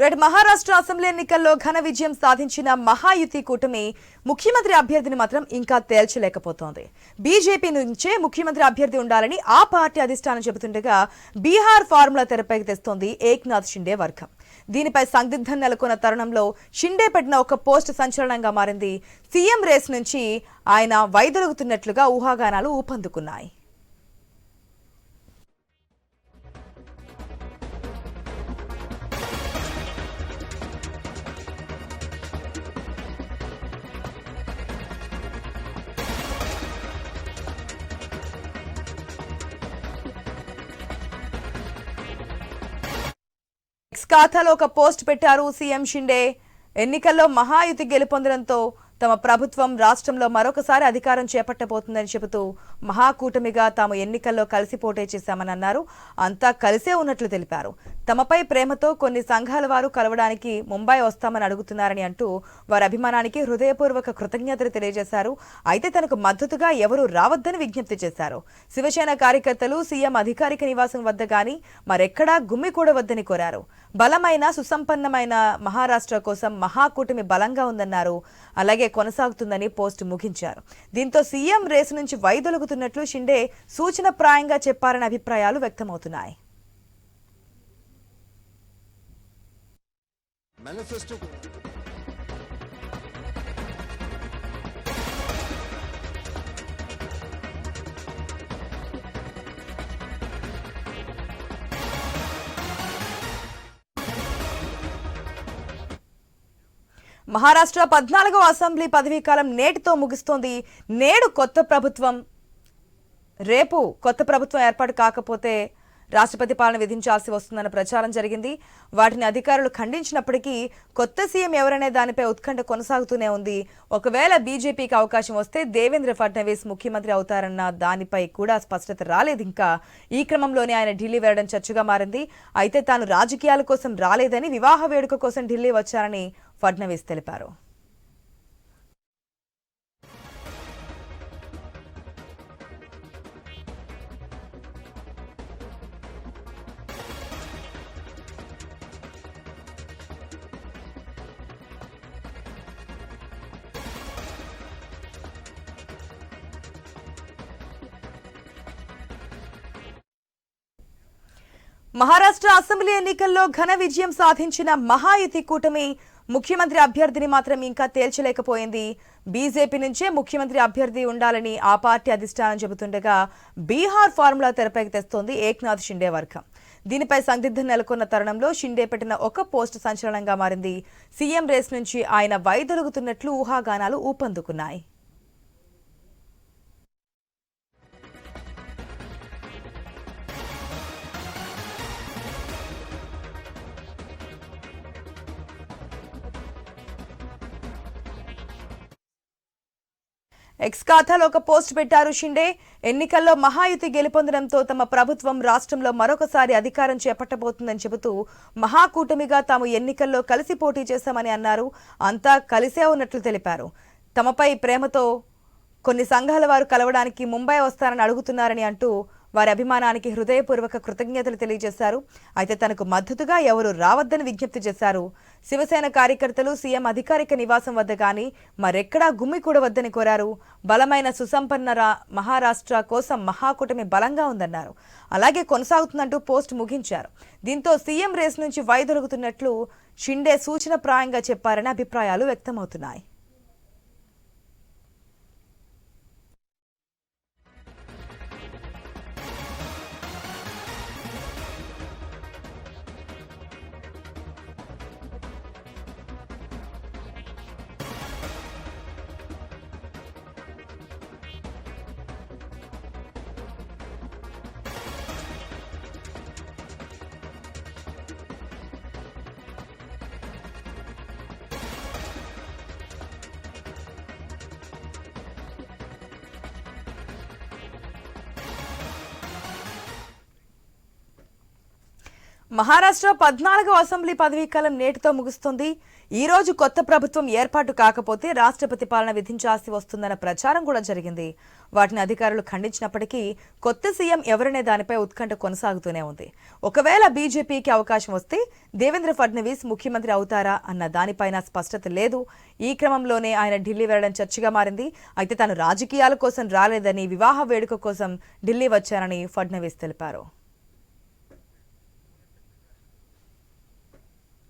రేపు మహారాష్ట్ర అసెంబ్లీ ఎన్నికల్లో ఘన విజయం సాధించిన మహాయుతి కూటమి ముఖ్యమంత్రి అభ్యర్థిని మాత్రం ఇంకా తేల్చలేకపోతోంది. బీజేపీ నుంచే ముఖ్యమంత్రి అభ్యర్థి ఉండాలని ఆ పార్టీ అధిష్టానం చెబుతుండగా బీహార్ ఫార్ములా తెరపైకి తెస్తోంది ఏక్నాథ్ షిండే వర్గం. దీనిపై సందిగ్ధం నెలకొన్న తరుణంలో షిండే పెట్టిన ఒక పోస్ట్ సంచలనంగా మారింది. సీఎం రేస్ నుంచి ఆయన వైదొలుగుతున్నట్లుగా ఊహాగానాలు ఊపందుకున్నాయి. ఖాతాలో ఒక పోస్ట్ పెట్టారు సీఎం షిండే. ఎన్నికల్లో మహాయుతి గెలుపొందడంతో తమ ప్రభుత్వం రాష్ట్రంలో మరొకసారి అధికారం చేపట్టబోతుందని చెబుతూ మహాకూటమిగా తాము ఎన్నికల్లో కలిసి పోటీ చేశామని అన్నారు. అంతా కలిసే ఉన్నట్లు తెలిపారు. తమపై ప్రేమతో కొన్ని సంఘాల వారు కలవడానికి ముంబై వస్తామని అడుగుతున్నారని అంటూ వారి అభిమానానికి హృదయపూర్వక కృతజ్ఞతలు తెలియజేశారు. అయితే తనకు మద్దతుగా ఎవరూ రావద్దని విజ్ఞప్తి చేశారు. శివసేన కార్యకర్తలు సీఎం అధికారిక నివాసం వద్ద గాని మరెక్కడా గుమ్మికూడవద్దని కోరారు. బలమైన సుసంపన్నమైన మహారాష్ట్ర కోసం మహాకూటమి బలంగా ఉందన్నారు. అలాగే కొనసాగుతుందని పోస్ట్ ముగించారు. దీంతో సీఎం రేసు నుంచి వైదొలుగుతున్నట్లు షిండే సూచనప్రాయంగా చెప్పారనే అభిప్రాయాలు వ్యక్తమవుతున్నాయి. మేనిఫెస్టో మహారాష్ట్ర పద్నాలుగో అసెంబ్లీ పదవీకాలం నేటితో ముగుస్తోంది. నేడు కొత్త ప్రభుత్వం రేపు కొత్త ప్రభుత్వం ఏర్పాటు కాకపోతే రాష్ట్రపతి పాలన విధించాల్సి వస్తుందన్న ప్రచారం జరిగింది. వాటిని అధికారులు ఖండించినప్పటికీ కొత్త సీఎం ఎవరనే దానిపై ఉత్కంఠ కొనసాగుతూనే ఉంది. ఒకవేళ బీజేపీకి అవకాశం వస్తే దేవేంద్ర ఫడ్నవీస్ ముఖ్యమంత్రి అవుతారన్న దానిపై కూడా స్పష్టత రాలేదు. ఇంకా ఈ క్రమంలోనే ఆయన ఢిల్లీ వెళ్ళడం చర్చగా మారింది. అయితే తాను రాజకీయాల కోసం రాలేదని వివాహ వేడుక కోసం ఢిల్లీ వచ్చారని ఫడ్నవీస్ తెలిపారు. మహారాష్ట్ర అసెంబ్లీ ఎన్నికల్లో ఘన విజయం సాధించిన మహాయుతి కూటమి ముఖ్యమంత్రి అభ్యర్థిని మాత్రం ఇంకా తేల్చలేకపోయింది. బీజేపీ నుంచే ముఖ్యమంత్రి అభ్యర్థి ఉండాలని ఆ పార్టీ అధిష్టానం చెబుతుండగా బీహార్ ఫార్ములా తెరపైకి తెస్తోంది ఏక్నాథ్ షిండే వర్గం. దీనిపై సందిగ్ధం నెలకొన్న తరుణంలో షిండే పెట్టిన ఒక పోస్ట్ సంచలనంగా మారింది. సీఎం రేస్ నుంచి ఆయన వైదొలుగుతున్నట్లు ఊహాగానాలు ఊపందుకున్నాయి. ఎక్స్ ఖాతాలో ఒక పోస్ట్ పెట్టారు షిండే. ఎన్నికల్లో మహాయుతి గెలుపొందడంతో తమ ప్రభుత్వం రాష్ట్రంలో మరొకసారి అధికారం చేపట్టబోతుందని చెబుతూ మహాకూటమిగా తాము ఎన్నికల్లో కలిసి పోటీ చేశామని అన్నారు. అంతా కలిసే ఉన్నట్లు తెలిపారు. తమపై ప్రేమతో కొన్ని సంఘాల వారు కలవడానికి ముంబై వస్తారని అడుగుతున్నారని అంటూ వారి అభిమానానికి హృదయపూర్వక కృతజ్ఞతలు తెలియజేశారు. అయితే తనకు మద్దతుగా ఎవరు రావద్దని విజ్ఞప్తి చేశారు. శివసేన కార్యకర్తలు సీఎం అధికారిక నివాసం వద్ద గాని మరెక్కడా గుమ్మికూడవద్దని కోరారు. బలమైన సుసంపన్న మహారాష్ట్ర కోసం మహాకూటమి బలంగా ఉందన్నారు. అలాగే కొనసాగుతుందంటూ పోస్ట్ ముగించారు. దీంతో సీఎం రేస్ నుంచి వైదొలుగుతున్నట్లు షిండే సూచనప్రాయంగా చెప్పారని అభిప్రాయాలు వ్యక్తమవుతున్నాయి. మహారాష్ట్ర పద్నాలుగవ అసెంబ్లీ పదవీకాలం నేటితో ముగుస్తుంది. ఈ రోజు కొత్త ప్రభుత్వం ఏర్పాటు కాకపోతే రాష్ట్రపతి పాలన విధించాల్సి వస్తుందన్న ప్రచారం కూడా జరిగింది. వాటిని అధికారులు ఖండించినప్పటికీ కొత్త సీఎం ఎవరనే దానిపై ఉత్కంఠ కొనసాగుతూనే ఉంది. ఒకవేళ బీజేపీకి అవకాశం వస్తే దేవేంద్ర ఫడ్నవీస్ ముఖ్యమంత్రి అవుతారా అన్న దానిపైన స్పష్టత లేదు. ఈ క్రమంలోనే ఆయన ఢిల్లీ వెళ్ళడం చర్చగా మారింది. అయితే తాను రాజకీయాల కోసం రాలేదని వివాహ వేడుక కోసం ఢిల్లీ వచ్చారని ఫడ్నవీస్ తెలిపారు.